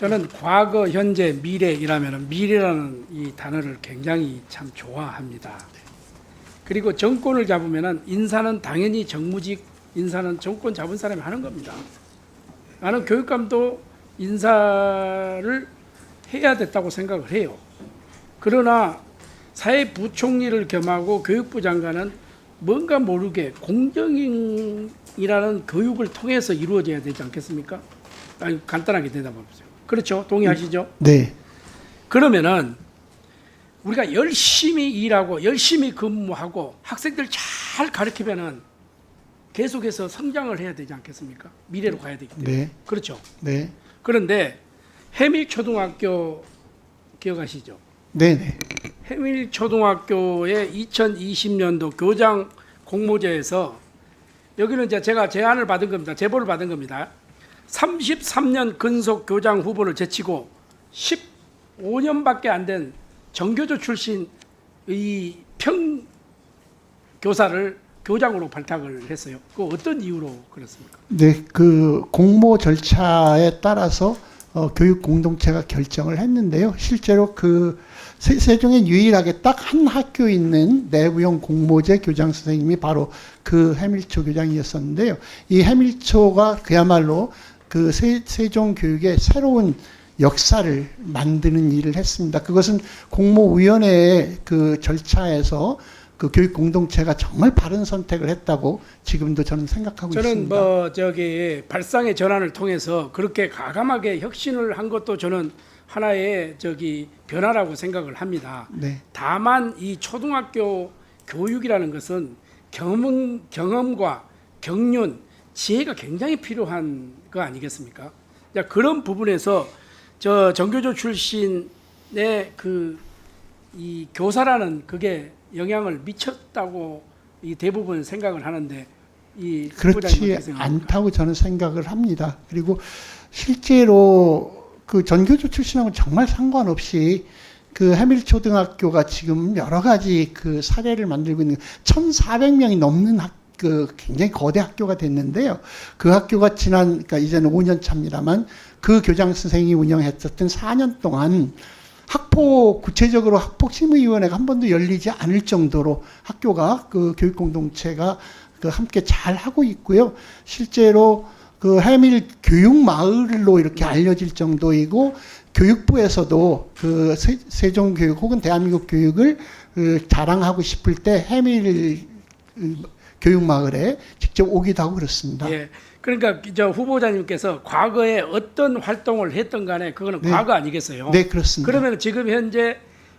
저는 과거, 현재, 미래이라면 미래라는 이 단어를 굉장히 참 좋아합니다. 그리고 정권을 잡으면 인사는 당연히 정무직 인사는 정권 잡은 사람이 하는 겁니다. 나는 교육감도 인사를 해야 됐다고 생각을 해요. 그러나 사회부총리를 겸하고 교육부 장관은 뭔가 모르게 공정이라는 교육을 통해서 이루어져야 되지 않겠습니까? 간단하게 대답해 보세요. 그렇죠? 동의하시죠? 네, 그러면은 우리가 열심히 일하고 열심히 근무하고 학생들 잘 가르치면은 계속해서 성장을 해야 되지 않겠습니까? 미래로 가야 되기 때문에. 네, 그렇죠. 네, 그런데 해밀 초등학교 기억하시죠? 네, 네, 해밀 초등학교의 2020년도 교장 공모제에서 여기는 이제 제가 제안을 받은 겁니다. 제보를 받은 겁니다. 33년 근속 교장 후보를 제치고 15년밖에 안 된 정교조 출신 이 평 교사를 교장으로 발탁을 했어요. 그 어떤 이유로 그렇습니까? 네. 그 공모 절차에 따라서 어, 교육 공동체가 결정을 했는데요. 실제로 그 세, 세종에 유일하게 딱 한 학교 있는 내부형 공모제 교장 선생님이 바로 그 해밀초 교장이었었는데요. 이 해밀초가 그야말로 그 세, 세종 교육의 새로운 역사를 만드는 일을 했습니다. 그것은 공모위원회의 그 절차에서 그 교육 공동체가 정말 바른 선택을 했다고 지금도 저는 생각하고 저는 있습니다. 뭐 저기 발상의 전환을 통해서 그렇게 가감하게 혁신을 한 것도 저는 하나의 저기 변화라고 생각을 합니다. 네, 다만 이 초등학교 교육이라는 것은 경험, 경험과 경륜, 지혜가 굉장히 필요한 거 아니겠습니까? 자, 그런 부분에서 저 정교조 출신의 그 이 교사라는 그게 영향을 미쳤다고 이 대부분 생각을 하는데 이 그렇지? 않다고 저는 생각을 합니다. 그리고 실제로 그 전교조 출신하고 정말 상관없이 그 해밀 초등학교가 지금 여러 가지 그 사례를 만들고 있는 1,400명이 넘는 학, 그 굉장히 거대 학교가 됐는데요. 그 학교가 지난 그러니까 이제는 5년 차입니다만 그 교장 선생이 운영했었던 4년 동안 학폭 구체적으로 학폭 심의위원회가 한 번도 열리지 않을 정도로 학교가 그 교육 공동체가 그 함께 잘 하고 있고요. 실제로 그 해밀 교육 마을로 이렇게 알려질 정도이고 교육부에서도 그 세- 세종 교육 혹은 대한민국 교육을 그 자랑하고 싶을 때 해밀 그 교육 마을에 직접 오기도 하고 그렇습니다. 예. 그러니까 저 후보자님께서 과거에 어떤 활동을 했던 간에 그거는 네. 과거 아니겠어요? 네, 그렇습니다. 그러면 지금 현재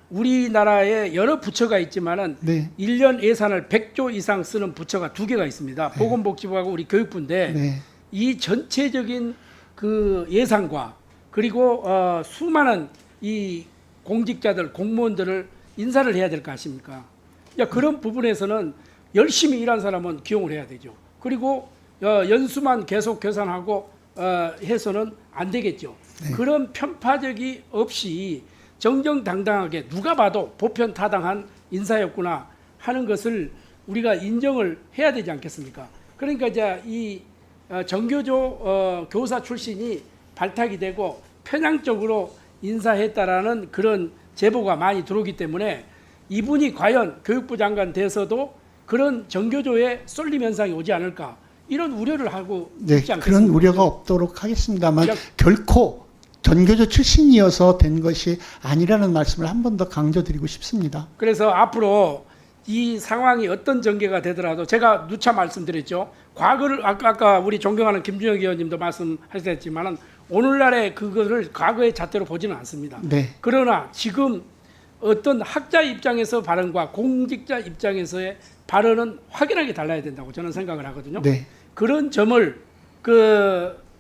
우리나라에 여러 부처가 있지만은 네, 1년 예산을 100조 이상 쓰는 부처가 두 개가 있습니다. 보건복지부하고 우리 교육부인데 네, 이 전체적인 그 예산과 그리고 어, 수많은 이 공직자들 공무원들을 인사를 해야 될 거 아십니까? 야, 그런 부분에서는 열심히 일한 사람은 기용을 해야 되죠. 그리고 어, 연수만 계속 계산하고 어, 해서는 안 되겠죠. 그런 편파적이 없이 정정당당하게 누가 봐도 보편타당한 인사였구나 하는 것을 우리가 인정을 해야 되지 않겠습니까? 그러니까 이제 이 어, 정교조 어, 교사 출신이 발탁이 되고 편향적으로 인사했다라는 그런 제보가 많이 들어오기 때문에 이분이 과연 교육부 장관 돼서도 그런 정교조의 쏠림 현상이 오지 않을까 이런 우려를 하고 네? 그런 우려가 없도록 하겠습니다만 그러니까- 결코 전교조 출신이어서 된 것이 아니라는 말씀을 한 번 더 강조드리고 싶습니다. 그래서 앞으로 이 상황이 어떤 전개가 되더라도 제가 누차 말씀드렸죠. 과거를 아까, 아까 우리 존경하는 김준혁 의원님도 말씀하셨지만은 오늘날의 그거를 과거의 잣대로 보지는 않습니다. 네, 그러나 지금 어떤 학자 입장에서 발언과 공직자 입장에서의 발언은 확연하게 달라야 된다고 저는 생각을 하거든요. 네, 그런 점을 그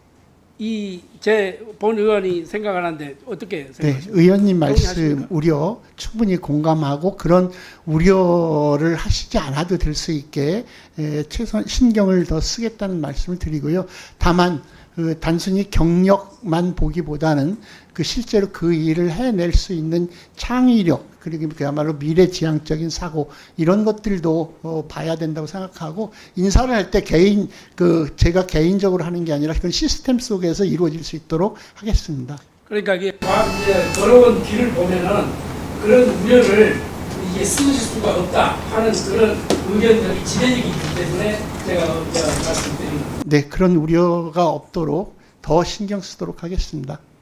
이 제 본 의원이 생각하는데 어떻게 네, 생각하십니까? 의원님 말씀? 우려 충분히 공감하고 그런 우려를 하시지 않아도 될 수 있게 에, 최선 신경을 더 쓰겠다는 말씀을 드리고요. 다만 그 단순히 경력만 보기보다는 그 실제로 그 일을 해낼 수 있는 창의력 그리고 그야말로 미래지향적인 사고 이런 것들도 어, 봐야 된다고 생각하고 인사를 할 때 개인 그 제가 개인적으로 하는 게 아니라 그런 시스템 속에서 이루어질 수 있도록 하겠습니다. 그러니까 이게 과- 이제 걸어온 길을 보면은 그런 우려를 이게 쓰실 수가 없다 하는 그런 의견들이 지배적이 있기 때문에 제가 어, 말씀드립니다. 네, 그런 우려가 없도록 더 신경 쓰도록 하겠습니다.